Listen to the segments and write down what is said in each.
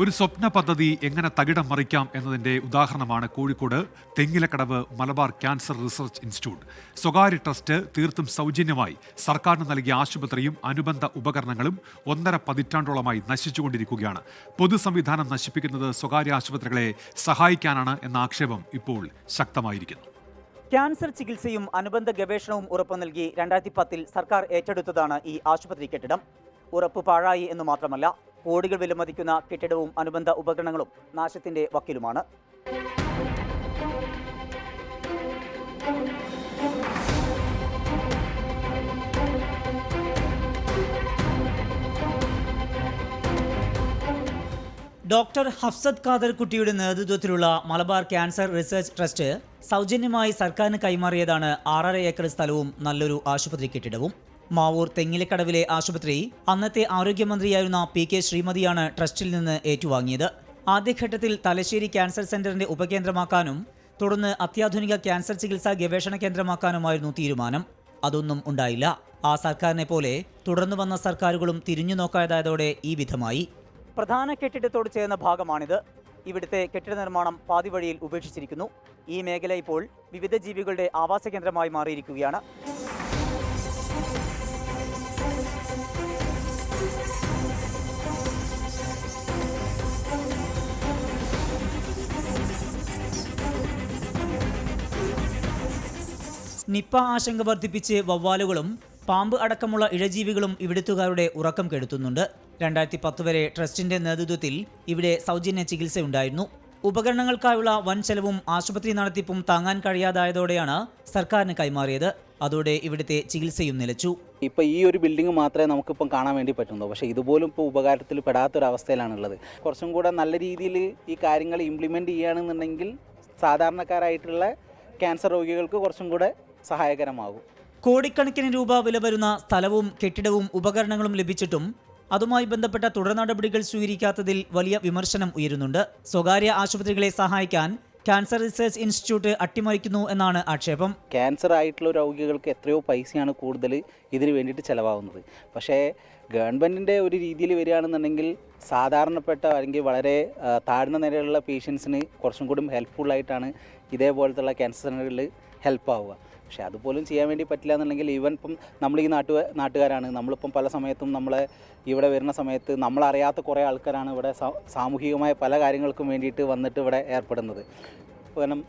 ഒരു സ്വപ്ന പദ്ധതി എങ്ങനെ തകിടം മറിക്കാം എന്നതിന്റെ ഉദാഹരണമാണ് Kozhikode Thengilakkadavu Malabar cancer research institute. സ്വകാര്യ ട്രസ്റ്റ് തീർത്തും സൗജന്യമായി സർക്കാരിന് നൽകിയ ആശുപത്രിയും അനുബന്ധ ഉപകരണങ്ങളും ഒന്നര പതിറ്റാണ്ടോളമായി നശിച്ചുകൊണ്ടിരിക്കുകയാണ്. പൊതു സംവിധാനം നശിപ്പിക്കുന്നത് സ്വകാര്യ ആശുപത്രികളെ സഹായിക്കാനാണ് എന്ന ആക്ഷേപം ഇപ്പോൾ ശക്തമായിരിക്കുന്നു. ക്യാൻസർ ചികിത്സയും അനുബന്ധ ഗവേഷണവും ഉറപ്പു നൽകി രണ്ടായിരത്തി പത്തിൽ സർക്കാർ ഏറ്റെടുത്തതാണ് ഈ ആശുപത്രി കെട്ടിടം. ഉറപ്പ് പാഴായി എന്ന് മാത്രമല്ല കോടികൾ വിലമതിക്കുന്ന കെട്ടിടവും അനുബന്ധ ഉപകരണങ്ങളും നാശത്തിന്റെ വക്കിലുമാണ്. ഡോക്ടർ ഹഫ്സത്ത് ഖാദർ കുട്ടിയുടെ നേതൃത്വത്തിലുള്ള മലബാർ ക്യാൻസർ റിസർച്ച് ട്രസ്റ്റ് സൗജന്യമായി സർക്കാരിന് കൈമാറിയതാണ് ആറര ഏക്കർ സ്ഥലവും നല്ലൊരു ആശുപത്രി കെട്ടിടവും. മാവൂർ തെങ്ങിലക്കടവിലെ ആശുപത്രി അന്നത്തെ ആരോഗ്യമന്ത്രിയായിരുന്ന പി കെ ശ്രീമതിയാണ് ട്രസ്റ്റിൽ നിന്ന് ഏറ്റുവാങ്ങിയത്. ആദ്യഘട്ടത്തിൽ തലശ്ശേരി ക്യാൻസർ സെന്ററിന്റെ ഉപകേന്ദ്രമാക്കാനും തുടർന്ന് അത്യാധുനിക ക്യാൻസർ ചികിത്സാ ഗവേഷണ കേന്ദ്രമാക്കാനുമായിരുന്നു തീരുമാനം. അതൊന്നും ഉണ്ടായില്ല. ആ സർക്കാരിനെ പോലെ തുടർന്നു വന്ന സർക്കാരുകളും തിരിഞ്ഞു നോക്കാതായതോടെ ഈ വിധമായി. പ്രധാന കെട്ടിടത്തോട് ചേർന്ന ഭാഗമാണിത്. ഇവിടുത്തെ കെട്ടിട നിർമ്മാണം പാതിവഴിയിൽ ഉപേക്ഷിച്ചിരിക്കുന്നു. ഈ മേഖല ഇപ്പോൾ വിവിധ ജീവികളുടെ ആവാസ കേന്ദ്രമായി മാറിയിരിക്കുകയാണ്. നിപ്പ ആശങ്ക വർദ്ധിപ്പിച്ച് വവ്വാലുകളും പാമ്പ് അടക്കമുള്ള ഇഴജീവികളും ഇവിടുത്തുകാരുടെ ഉറക്കം കെടുത്തുന്നുണ്ട്. രണ്ടായിരത്തി പത്ത് വരെ ട്രസ്റ്റിന്റെ നേതൃത്വത്തിൽ ഇവിടെ സൗജന്യ ചികിത്സയുണ്ടായിരുന്നു. ഉപകരണങ്ങൾക്കായുള്ള വൻ ചെലവും ആശുപത്രി നടത്തിപ്പും താങ്ങാൻ കഴിയാതായതോടെയാണ് സർക്കാരിന് കൈമാറിയത്. അതോടെ ഇവിടുത്തെ ചികിത്സയും നിലച്ചു. ഇപ്പോൾ ഈ ഒരു ബിൽഡിംഗ് മാത്രമേ നമുക്കിപ്പം കാണാൻ വേണ്ടി പറ്റുന്നുള്ളൂ. പക്ഷേ ഇതുപോലും ഇപ്പോൾ ഉപകാരത്തിൽ പെടാത്തൊരവസ്ഥയിലാണുള്ളത് കുറച്ചും കൂടെ നല്ല രീതിയിൽ ഈ കാര്യങ്ങൾ ഇംപ്ലിമെന്റ് ചെയ്യുകയാണെന്നുണ്ടെങ്കിൽ സാധാരണക്കാരായിട്ടുള്ള ക്യാൻസർ രോഗികൾക്ക് കുറച്ചും കൂടെ സഹായകരമാകും. കോടിക്കണക്കിന് രൂപ വില വരുന്ന സ്ഥലവും കെട്ടിടവും ഉപകരണങ്ങളും ലഭിച്ചിട്ടും അതുമായി ബന്ധപ്പെട്ട തുടർ നടപടികൾ സ്വീകരിക്കാത്തതിൽ വലിയ വിമർശനം ഉയരുന്നുണ്ട്. സ്വകാര്യ ആശുപത്രികളെ സഹായിക്കാൻ ക്യാൻസർ റിസർച്ച് ഇൻസ്റ്റിറ്റ്യൂട്ട് അട്ടിമറിക്കുന്നു എന്നാണ് ആക്ഷേപം. ക്യാൻസർ ആയിട്ടുള്ള രോഗികൾക്ക് എത്രയോ പൈസയാണ് കൂടുതൽ ഇതിനു വേണ്ടിയിട്ട് ചിലവാകുന്നത്. പക്ഷേ ഗവൺമെന്റിന്റെ ഒരു രീതിയിൽ വരികയാണെന്നുണ്ടെങ്കിൽ സാധാരണപ്പെട്ട അല്ലെങ്കിൽ വളരെ താഴ്ന്ന നിലയിലുള്ള പേഷ്യൻസിന് കുറച്ചും കൂടി ഹെൽപ്ഫുള്ളായിട്ടാണ് ഇതേപോലത്തുള്ള ക്യാൻസർ സെന്ററുകളിൽ ഹെൽപ്പ് ആവുക പക്ഷേ അതുപോലും ചെയ്യാൻ വേണ്ടി പറ്റില്ല എന്നുണ്ടെങ്കിൽ ഈവൻ ഇപ്പം നമ്മൾ ഈ നാട്ടു നാട്ടുകാരാണ്. നമ്മളിപ്പം പല സമയത്തും നമ്മളെ ഇവിടെ വരുന്ന സമയത്ത് നമ്മളറിയാത്ത കുറേ ആൾക്കാരാണ് ഇവിടെ സാമൂഹികമായ പല കാര്യങ്ങൾക്കും വേണ്ടിയിട്ട് വന്നിട്ട് ഇവിടെ ഏർപ്പെടുന്നത്. കാരണം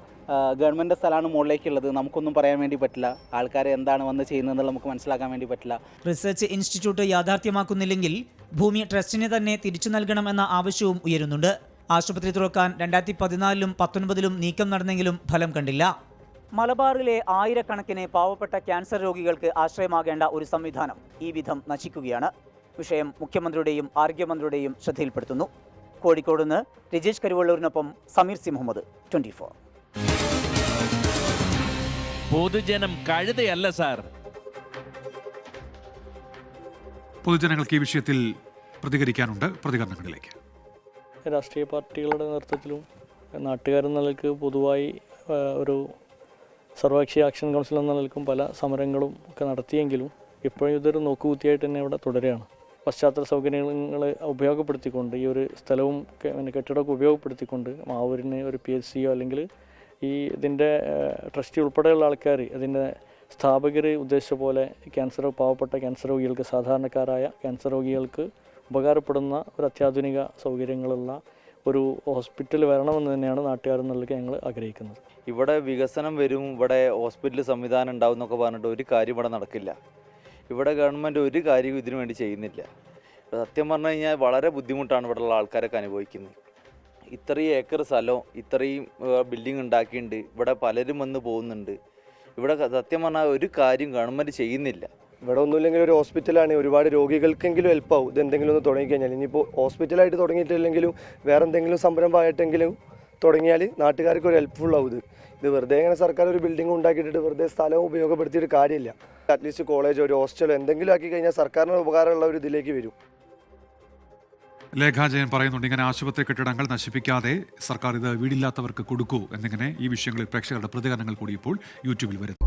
ഗവൺമെന്റ് സ്ഥലമാണ് മുകളിലേക്കുള്ളത്. നമുക്കൊന്നും പറയാൻ വേണ്ടി പറ്റില്ല. ആൾക്കാർ എന്താണ് വന്ന് ചെയ്യുന്നതെന്നുള്ള നമുക്ക് മനസ്സിലാക്കാൻ വേണ്ടി പറ്റില്ല. റിസർച്ച് ഇൻസ്റ്റിറ്റ്യൂട്ട് യാഥാർത്ഥ്യമാക്കുന്നില്ലെങ്കിൽ ഭൂമി ട്രസ്റ്റിന് തന്നെ തിരിച്ചു നൽകണം എന്ന ആവശ്യവും ഉയരുന്നുണ്ട്. ആശുപത്രി തുറക്കാൻ രണ്ടായിരത്തി പതിനാലിലും പത്തൊൻപതിലും നീക്കം നടന്നെങ്കിലും ഫലം കണ്ടില്ല. മലബാറിലെ ആയിരക്കണക്കിന് പാവപ്പെട്ട ക്യാൻസർ രോഗികൾക്ക് ആശ്രയമാകേണ്ട ഒരു സംവിധാനം ഈ വിധം നശിക്കുകയാണ്. വിഷയം മുഖ്യമന്ത്രിയുടെയും ആരോഗ്യമന്ത്രിയുടെയും ശ്രദ്ധയിൽപ്പെടുത്തുന്നു. കോഴിക്കോട് നിന്ന് Rajesh കരുവള്ളൂരിനൊപ്പം Sameer C Muhammad twenty four. പൊതുജനം കഴുതയല്ല സാർ. പൊതുജനങ്ങൾക്ക് ഈ വിഷയത്തിൽ പ്രതികരിക്കാനുണ്ട്. പ്രതികരണങ്ങളിലേക്ക്. രാഷ്ട്രീയ പാർട്ടികളുടെ നേതൃത്വത്തിലും നാട്ടുകാരെന്ന നിലയ്ക്ക് പൊതുവായി ഒരു സർവകക്ഷി ആക്ഷൻ കൗൺസിൽ എന്ന നിലയ്ക്കും പല സമരങ്ങളും ഒക്കെ നടത്തിയെങ്കിലും ഇപ്പോഴും ഇതൊരു നോക്കുകുത്തിയായിട്ട് തന്നെ ഇവിടെ തുടരുകയാണ്. പശ്ചാത്തല സൗകര്യങ്ങൾ ഉപയോഗപ്പെടുത്തിക്കൊണ്ട് ഈ ഒരു സ്ഥലവും കെട്ടിടമൊക്കെ ഉപയോഗപ്പെടുത്തിക്കൊണ്ട് മാവൂരിന് ഒരു പി എച്ച് സിയോ അല്ലെങ്കിൽ ഈ ഇതിന്റെ ട്രസ്റ്റി ഉൾപ്പെടെയുള്ള ആൾക്കാർ അതിന്റെ സ്ഥാപകർ ഉദ്ദേശിച്ച പോലെ ക്യാൻസർ പാവപ്പെട്ട ക്യാൻസർ രോഗികൾക്ക് സാധാരണക്കാരായ ക്യാൻസർ രോഗികൾക്ക് ഉപകാരപ്പെടുന്ന ഒരു അത്യാധുനിക സൗകര്യങ്ങളുള്ള ഒരു ഹോസ്പിറ്റൽ വരണമെന്ന് തന്നെയാണ് നാട്ടുകാരെന്നുള്ളത് ഞങ്ങൾ ആഗ്രഹിക്കുന്നത്. ഇവിടെ വികസനം വരും ഇവിടെ ഹോസ്പിറ്റൽ സംവിധാനം ഉണ്ടാവും എന്നൊക്കെ പറഞ്ഞിട്ട് ഒരു കാര്യം ഇവിടെ നടക്കില്ല. ഇവിടെ ഗവൺമെന്റ് ഒരു കാര്യവും ഇതിനു വേണ്ടി ചെയ്യുന്നില്ല. സത്യം പറഞ്ഞു കഴിഞ്ഞാൽ വളരെ ബുദ്ധിമുട്ടാണ് ഇവിടെയുള്ള ആൾക്കാരൊക്കെ അനുഭവിക്കുന്നത്. ഇത്രയും ഏക്കർ സ്ഥലം ഇത്രയും ബിൽഡിംഗ് ഉണ്ടാക്കിയിട്ടുണ്ട്. ഇവിടെ പലരും വന്ന് പോകുന്നുണ്ട്. ഇവിടെ സത്യം പറഞ്ഞാൽ ഒരു കാര്യം ഗവൺമെന്റ് ചെയ്യുന്നില്ല. ഇവിടെ ഒന്നുമില്ലെങ്കിൽ ഒരു ഹോസ്പിറ്റലാണ്. ഒരുപാട് രോഗികൾക്കെങ്കിലും ഹെൽപ്പ് ആവും. ഇത് എന്തെങ്കിലും ഒന്ന് തുടങ്ങിക്കഴിഞ്ഞാൽ. ഇനിയിപ്പോൾ ഹോസ്പിറ്റലായിട്ട് തുടങ്ങിയിട്ടില്ലെങ്കിലും വേറെ എന്തെങ്കിലും സംരംഭമായിട്ടെങ്കിലും തുടങ്ങിയാൽ നാട്ടുകാർക്ക് ഒരു ഹെൽപ്ഫുൾ ആവും ഇത്. ഇത് വെറുതെ ഇങ്ങനെ സർക്കാർ ഒരു ബിൽഡിംഗ് ഉണ്ടാക്കിയിട്ട് വെറുതെ സ്ഥലം ഉപയോഗപ്പെടുത്തിയിട്ട് കാര്യമില്ല. അറ്റ്ലീസ്റ്റ് കോളേജോ ഒരു ഹോസ്റ്റലോ എന്തെങ്കിലും ആക്കി കഴിഞ്ഞാൽ സർക്കാരിന് ഉപകാരമുള്ള ഒരു ഇതിലേക്ക് വരും. ലേഖാജയൻ പറയുന്നുണ്ട് ഇങ്ങനെ ആശുപത്രി കെട്ടിടങ്ങൾ നശിപ്പിക്കാതെ സർക്കാർ ഇത് വീടില്ലാത്തവർക്ക് കൊടുക്കൂ എന്നിങ്ങനെ ഈ വിഷയങ്ങളിൽ പ്രേക്ഷകരുടെ പ്രതികരണങ്ങൾ കൂടി ഇപ്പോൾ യൂട്യൂബിൽ വരുന്നു.